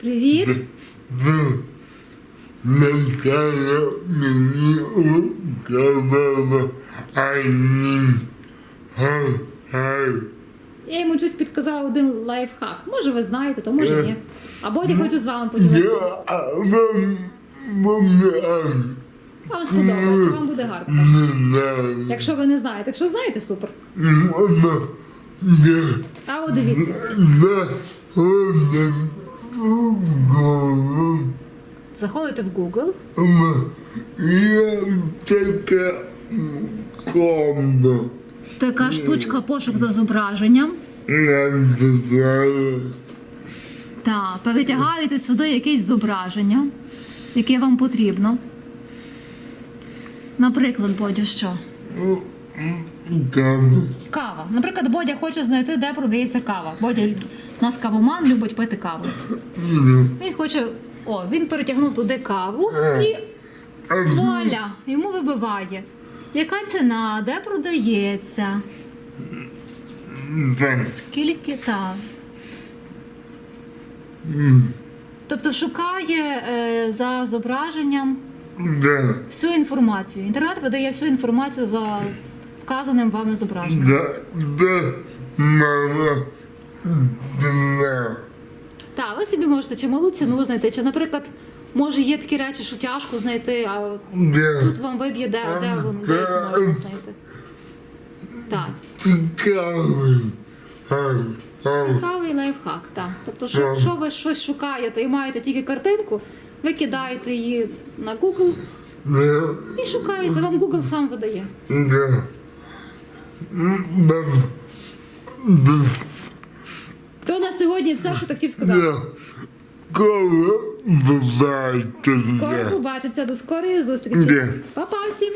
Привіт. Наталя мені сказала один хай. Я йому чуть підказала один лайфхак. Може, ви знаєте, то може ні. А Боді хочу з вами поділитися. Вам сподобається, вам буде гарно. Якщо ви не знаєте, якщо знаєте, супер. А от дивіться. Заходите в Google, така штучка пошук за зображенням. Так, перетягаєте сюди якесь зображення, яке вам потрібно. Наприклад, Бодю, що? Там Кава. Наприклад, Бодя хоче знайти, де продається кава. Бодя, у нас кавоман любить пити каву. Він хоче. О, він перетягнув туди каву і вуаля, йому вибиває. Яка ціна, де продається? Скільки там? Тобто шукає е, за зображенням всю інформацію. Інтернет видає всю інформацію за вказаним вами зображенням. Так, ви собі можете чи малу ціну знайти, чи, наприклад, може є такі речі, що тяжко знайти, а тут вам виб'є, де, де воно де? можна знайти. Так, цікавий. Лайфхак, так. Тобто, що, якщо ви щось шукаєте і маєте тільки картинку, ви кидаєте її на Google і шукаєте, вам Google сам видає. То на сьогодні все, що ти хотів сказати. Коли буваєте Скоро побачимося, до скорої зустрічі. Па-па всім!